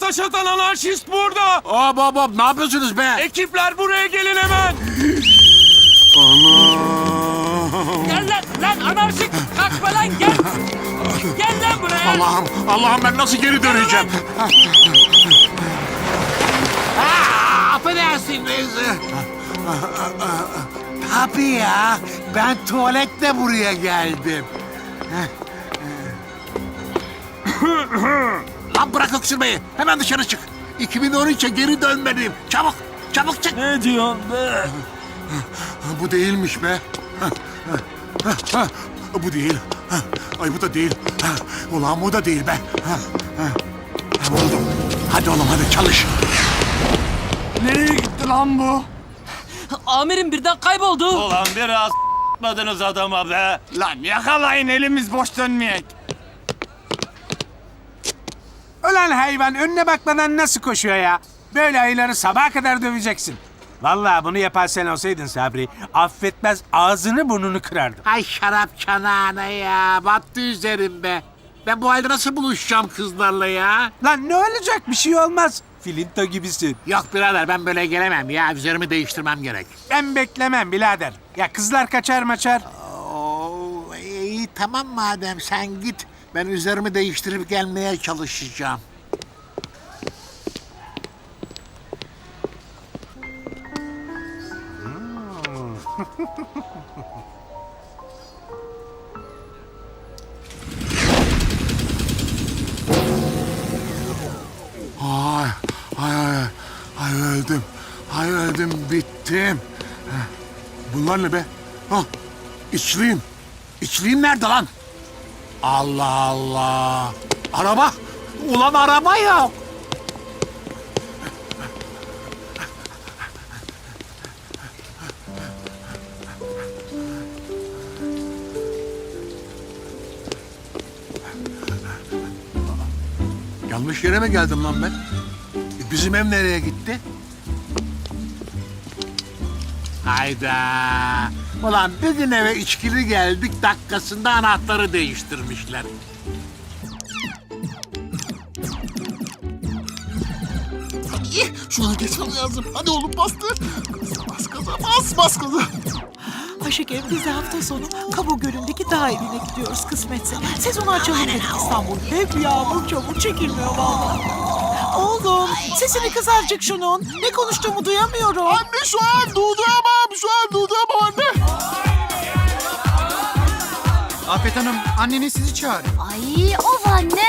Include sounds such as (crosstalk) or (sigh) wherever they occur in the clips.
taş atan anarşist burada. Hop hop hop ne yapıyorsunuz be? Ekipler buraya gelin hemen. Gel lan lan anarşik kalkma lan gel. Gel lan buraya. Allah'ım Allah'ım ben nasıl geri döneceğim? Aa, affedersiniz. Tabii ya. Ben tuvaletle buraya geldim. (laughs) Lan bırak öksürmeyi. Hemen dışarı çık. 2013'e geri dönmeliyim. Çabuk, çabuk çık. Ne diyorsun be? Bu değilmiş be. Bu değil. Ay bu da değil. Ulan bu da değil be. Buldum. Hadi oğlum hadi çalış. Nereye gitti lan bu? Amirim birden kayboldu. Ulan biraz adama be. Lan yakalayın elimiz boş dönmeyek. Ulan hayvan önüne bakmadan nasıl koşuyor ya? Böyle ayıları sabaha kadar döveceksin. Vallahi bunu yapan sen olsaydın Sabri, affetmez ağzını burnunu kırardım. Ay şarap çanağına ya. Battı üzerim be. Ben bu halde nasıl buluşacağım kızlarla ya? Lan ne olacak bir şey olmaz. Filinto gibisin. Yok birader ben böyle gelemem ya. Üzerimi değiştirmem gerek. Ben beklemem birader. Ya kızlar kaçar maçar. Oo, iyi tamam madem sen git. Ben üzerimi değiştirip gelmeye çalışacağım. Ay, ay, ay, ay öldüm. Ay öldüm, bittim. Bunlar ne be? Ha, içliğim. İçliğim nerede lan? Allah Allah. Araba. Ulan araba yok. Yanlış yere mi geldim lan ben? E, Bizim ev nereye gitti? Hayda. Ulan bir gün eve içkili geldik dakikasında anahtarı değiştirmişler. Şuna geçmem lazım. Hadi oğlum bastır. Bas gaza, bas bas gaza. Ayşeker biz de hafta sonu Kabo Gölü'ndeki dağ evine gidiyoruz kısmetse. Sezonu açalım dedik İstanbul. Hep yağmur çamur çekilmiyor vallahi. Oğlum sesini kız azıcık şunun. Ne konuştuğumu duyamıyorum. Anne şu an durduyamam. Şu an durduyamam anne. Afet Hanım, anneniz sizi çağırıyor. Ay of anne.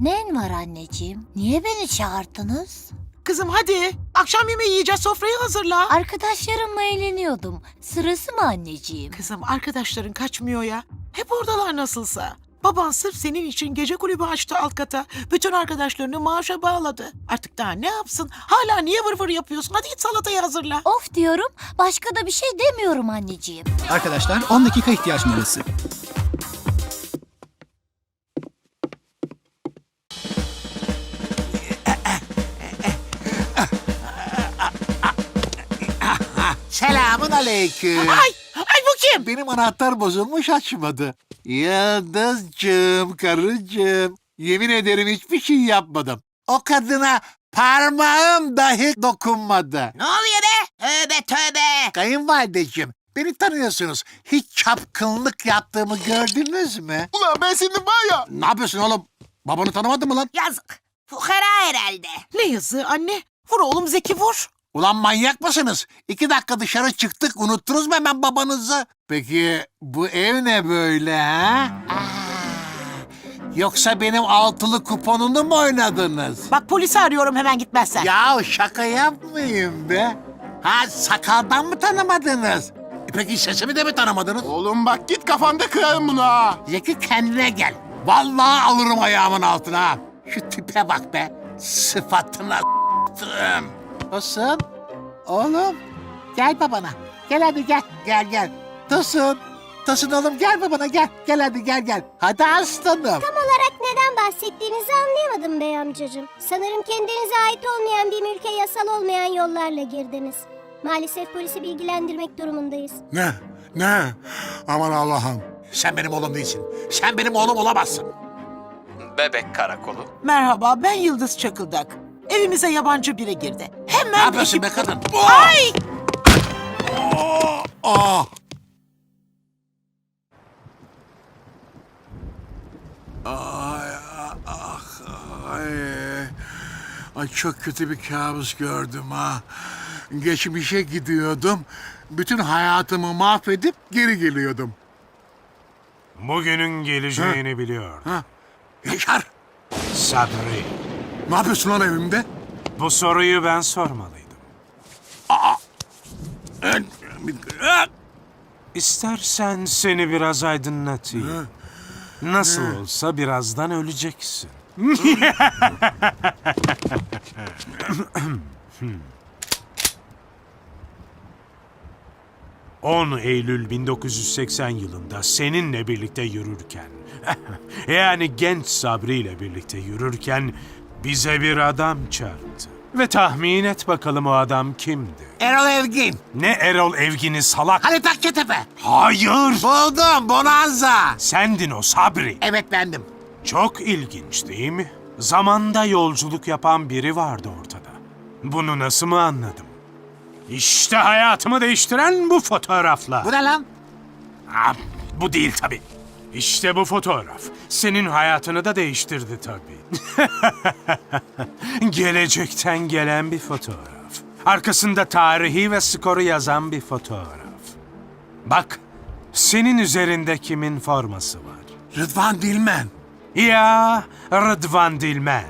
Nen var anneciğim? Niye beni çağırdınız? Kızım hadi. Akşam yemeği yiyeceğiz sofrayı hazırla. Arkadaşlarımla eğleniyordum. Sırası mı anneciğim? Kızım arkadaşların kaçmıyor ya. Hep oradalar nasılsa. Baban sırf senin için gece kulübü açtı alt kata. Bütün arkadaşlarını maaşa bağladı. Artık daha ne yapsın? Hala niye vır vır yapıyorsun? Hadi git salatayı hazırla. Of diyorum. Başka da bir şey demiyorum anneciğim. Arkadaşlar 10 dakika ihtiyaç molası. Selamun aleyküm. Ay, ay bu kim? Benim anahtar bozulmuş açmadı. Yıldızcığım, karıcığım. Yemin ederim hiçbir şey yapmadım. O kadına parmağım dahi dokunmadı. Ne oluyor be? Tövbe tövbe. Kayınvalideciğim, beni tanıyorsunuz. Hiç çapkınlık yaptığımı gördünüz mü? Ulan ben senin var ya. Ne yapıyorsun oğlum? Babanı tanımadın mı lan? Yazık. Fukara herhalde. Ne yazığı anne? Vur oğlum Zeki vur. Ulan manyak mısınız? İki dakika dışarı çıktık, unuttunuz mu hemen babanızı? Peki bu ev ne böyle ha? Yoksa benim altılı kuponunu mu oynadınız? Bak polisi arıyorum hemen gitmezsen. Ya şaka yapmayın be. Ha sakaldan mı tanımadınız? E Peki sesimi de mi tanımadınız? Oğlum bak git kafanda kırarım bunu ha. Zeki kendine gel. Vallahi alırım ayağımın altına. Şu tipe bak be. Sıfatına s**tım. Tosun. Oğlum. Gel babana. Gel hadi gel. Gel gel. Tosun. Tosun oğlum gel babana gel. Gel hadi gel gel. Hadi aslanım. olarak neden bahsettiğinizi anlayamadım bey amcacığım. Sanırım kendinize ait olmayan bir mülke yasal olmayan yollarla girdiniz. Maalesef polisi bilgilendirmek durumundayız. Ne? Ne? Aman Allah'ım. Sen benim oğlum değilsin. Sen benim oğlum olamazsın. Bebek karakolu. Merhaba ben Yıldız Çakıldak. Evimize yabancı biri girdi. Hemen Ne yapıyorsun ekip- be kadın? Ay! Ah! Ay, ah, ay. Ay çok kötü bir kabus gördüm ha. Geçmişe gidiyordum. Bütün hayatımı mahvedip geri geliyordum. Bugünün geleceğini biliyordum. Ha? Yaşar, Sabri, ne yapıyorsun lan evimde? bu soruyu ben sormalıydım. Ah! İstersen seni biraz aydınlatayım. Nasıl olsa birazdan öleceksin. 10 Eylül 1980 yılında seninle birlikte yürürken, (laughs) yani genç Sabri ile birlikte yürürken bize bir adam çarptı. Ve tahmin et bakalım o adam kimdi? Erol Evgin. Ne Erol Evgin'i salak? Halit Akçatepe. Hayır! Buldum, Bonanza. Sendin o Sabri. Evet bendim. Çok ilginç değil mi? Zamanda yolculuk yapan biri vardı ortada. Bunu nasıl mı anladım? İşte hayatımı değiştiren bu fotoğraflar. Bu ne lan? Ha, bu değil tabii. İşte bu fotoğraf. Senin hayatını da değiştirdi tabii. (laughs) Gelecekten gelen bir fotoğraf. Arkasında tarihi ve skoru yazan bir fotoğraf. Bak, senin üzerinde kimin forması var? Rıdvan Dilmen. Ya Rıdvan Dilmen.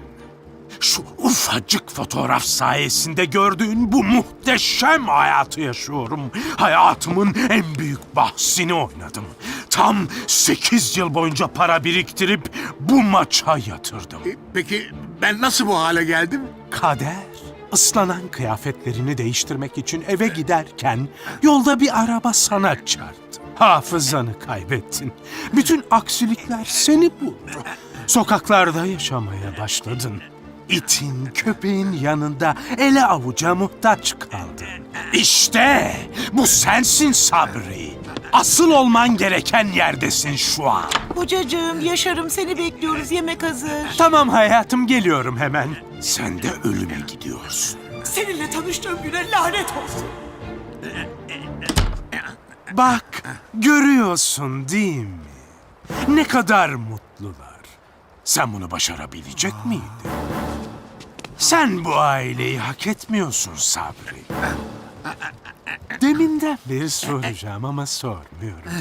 Şu ufacık fotoğraf sayesinde gördüğün bu muhteşem hayatı yaşıyorum. Hayatımın en büyük bahsini oynadım. Tam 8 yıl boyunca para biriktirip bu maça yatırdım. E, Peki ben nasıl bu hale geldim? Kader, ıslanan kıyafetlerini değiştirmek için eve giderken yolda bir araba sana çarptı. Hafızanı kaybettin. Bütün aksilikler seni buldu. Sokaklarda yaşamaya başladın. İtin, köpeğin yanında ele avuca muhtaç kaldın. İşte bu sensin Sabri. Asıl olman gereken yerdesin şu an. Kocacığım, Yaşar'ım seni bekliyoruz. Yemek hazır. Tamam hayatım geliyorum hemen. Sen de ölüme gidiyorsun. Seninle tanıştığım güne lanet olsun. Bak, görüyorsun değil mi? Ne kadar mutlular. Sen bunu başarabilecek miydin? Sen bu aileyi hak etmiyorsun Sabri. Deminden beri soracağım ama sormuyorum.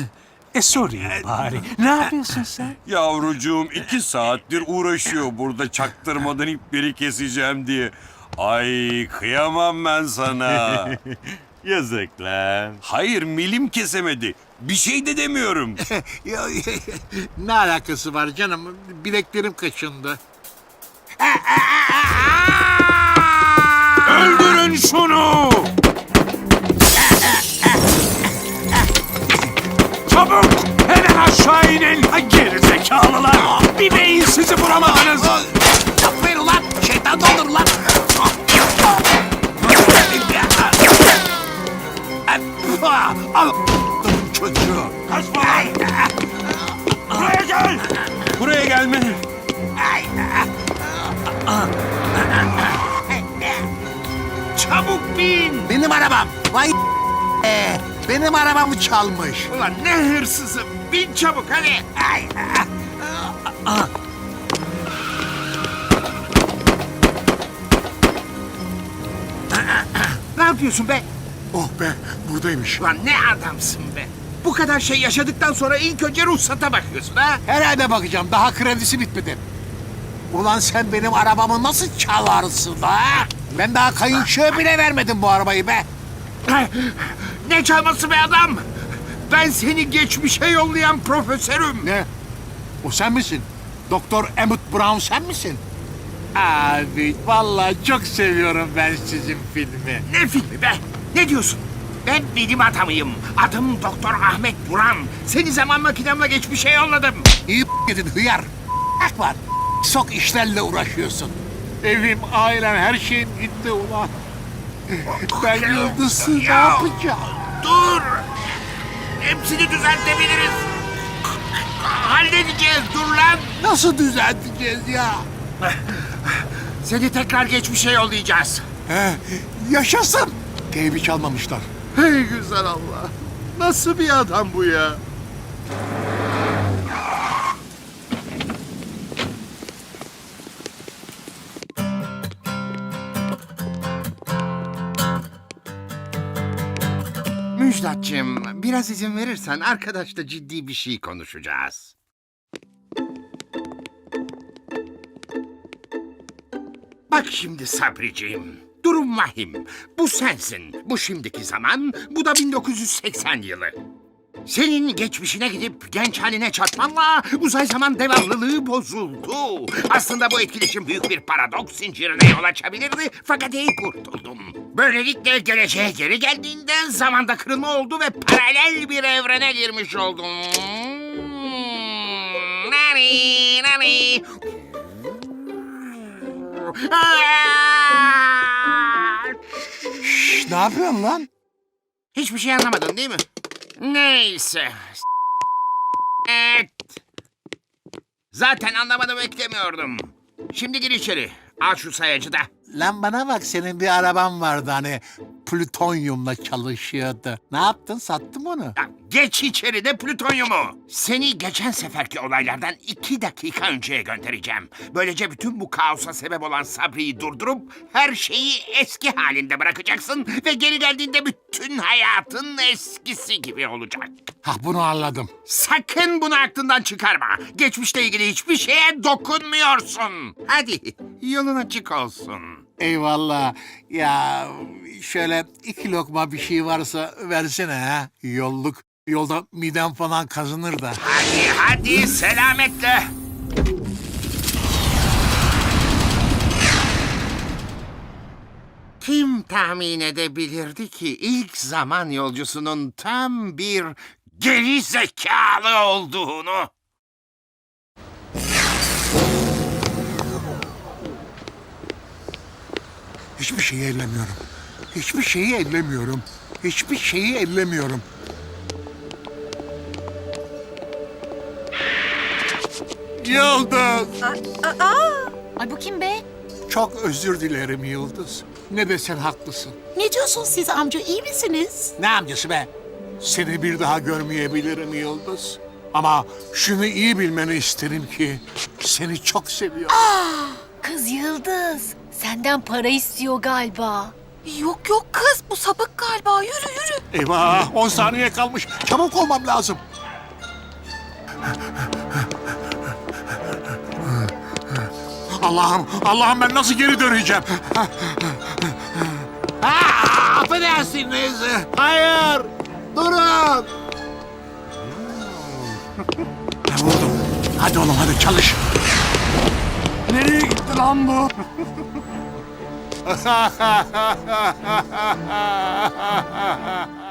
E sorayım bari. Ne yapıyorsun sen? Yavrucuğum iki saattir uğraşıyor burada çaktırmadan ipleri keseceğim diye. Ay kıyamam ben sana. (laughs) Yazık lan. Hayır milim kesemedi. Bir şey de demiyorum. (laughs) Ya, ne alakası var canım? Bileklerim kaşındı. Öldürün şunu! Aşağı inin! Ha, Gerizekalılar! Bir beyin sizi vuramadınız! Yapmayın ulan! Şeytan doldur lan! Al çocuğu. Kaçma! Buraya gel! Buraya gelme! Çabuk bin! Benim arabam. Vay benim arabamı çalmış. Ulan ne hırsızım. Bin çabuk hadi. Ay, ah. Ne yapıyorsun be? Oh be buradaymış. Ulan ne adamsın be. Bu kadar şey yaşadıktan sonra ilk önce ruhsata bakıyorsun ha? Herhalde bakacağım. Daha kredisi bitmedi. Ulan sen benim arabamı nasıl çalarsın ha? Ben daha kayınçoya bile vermedim bu arabayı be. Ne çalması be adam? Ben seni geçmişe yollayan profesörüm. Ne? O sen misin? Doktor Emmett Brown sen misin? Abi vallahi çok seviyorum ben sizin filmi. Ne filmi be? Ne diyorsun? Ben bilim adamıyım. Adım Doktor Ahmet Buran. Seni zaman makinemle geçmişe yolladım. İyi (laughs) gidin hıyar. Hak var. Sok işlerle uğraşıyorsun. Evim, ailem, her şeyim gitti ulan. (laughs) Ben Yıldız'ı ne Ya. yapacağım? Dur! Hepsini düzeltebiliriz. Halledeceğiz dur lan. Nasıl düzelteceğiz ya? Seni tekrar geçmişe yollayacağız. He, yaşasın. Teybi çalmamışlar. Hey güzel Allah. Nasıl bir adam bu ya? Biraz izin verirsen arkadaşla ciddi bir şey konuşacağız. Bak şimdi Sabriciğim. Durum vahim. Bu sensin. Bu şimdiki zaman. Bu da 1980 yılı. Senin geçmişine gidip genç haline çatmanla uzay zaman devamlılığı bozuldu. Aslında bu etkileşim büyük bir paradoks zincirine yol açabilirdi fakat iyi kurtuldum. Böylelikle geleceğe geri geldiğinde zamanda kırılma oldu ve paralel bir evrene girmiş oldum. Nani, nani. Şş, ne yapıyorsun lan? Hiçbir şey anlamadın değil mi? Neyse. Evet. Zaten anlamadım beklemiyordum. Şimdi gir içeri. Al şu sayacı da. Lan bana bak senin bir araban vardı hani plütonyumla çalışıyordu. Ne yaptın sattın onu? Ya, Geç içeri de plütonyumu. Seni geçen seferki olaylardan iki dakika önceye göndereceğim. Böylece bütün bu kaosa sebep olan Sabri'yi durdurup her şeyi eski halinde bırakacaksın ve geri geldiğinde bütün hayatın eskisi gibi olacak. Ha bunu anladım. Sakın bunu aklından çıkarma. Geçmişle ilgili hiçbir şeye dokunmuyorsun. Hadi yolun açık olsun. Eyvallah. Ya şöyle iki lokma bir şey varsa versene ha. Yolluk. Yolda midem falan kazınır da. Hadi hadi selametle. Kim tahmin edebilirdi ki ilk zaman yolcusunun tam bir geri zekalı olduğunu? Hiçbir şeyi ellemiyorum. Hiçbir şeyi ellemiyorum. Hiçbir şeyi ellemiyorum. Yıldız! Ay bu kim be? Çok özür dilerim Yıldız. Ne desen haklısın. Ne diyorsun siz amca iyi misiniz? Ne amcası be? Seni bir daha görmeyebilirim Yıldız. Ama şunu iyi bilmeni isterim ki seni çok seviyorum. Kız Yıldız. Senden para istiyor galiba. Yok yok kız bu sapık galiba yürü yürü. Eyvah 10 saniye kalmış. Çabuk olmam lazım. Allah'ım, Allah'ım ben nasıl geri döneceğim? Aa, affedersiniz. Hayır. Durun. Ben vurdum. Hadi oğlum hadi çalış. Nereye gitti lan bu? (laughs)